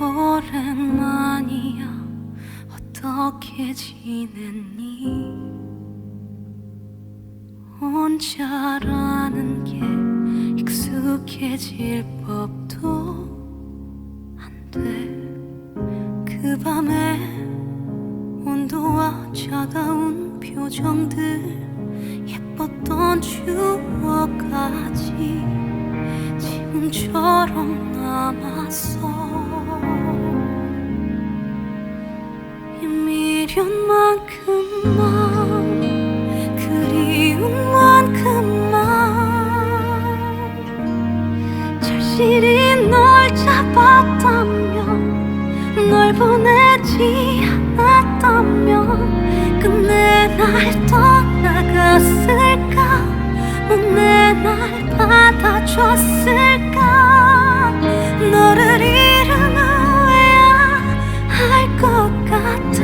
오랜만이야. 어떻게 지냈니? 혼자라는 게 익숙해질 법도 안돼그 밤에 온도와 차가운 표정들 예뻤던 추억까지 지금처럼 남았어 널 보내지 않았다면 끝내 날 떠나갔을까? 못내 날 받아줬을까? 너를 잃은 후에야 할것 같아?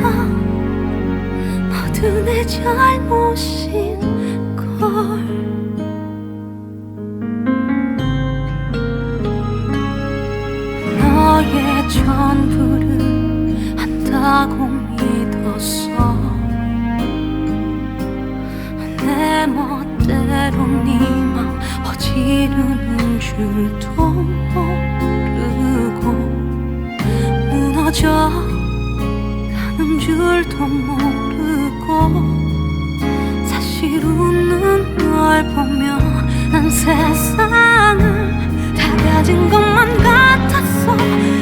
모두 내 잘못인 걸 가공 이었어 내 멋대로 네맘 어지르는 줄도 모르고 무너져 가는 줄도 모르고 사실 웃는 널 보며 난 세상을 다 가진 것만 같았어.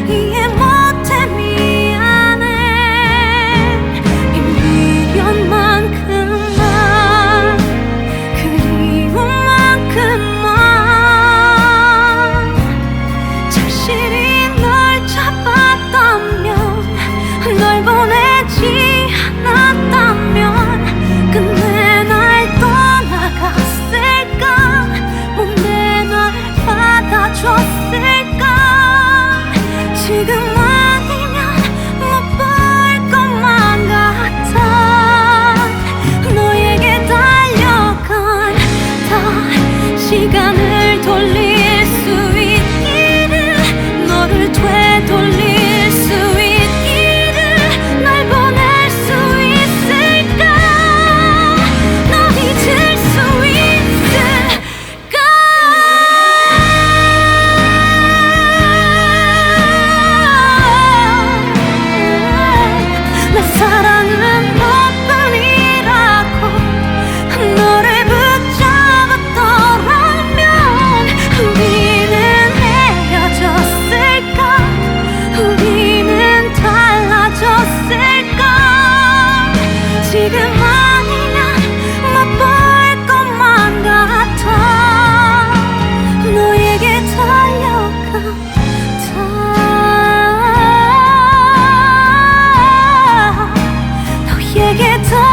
I get tired.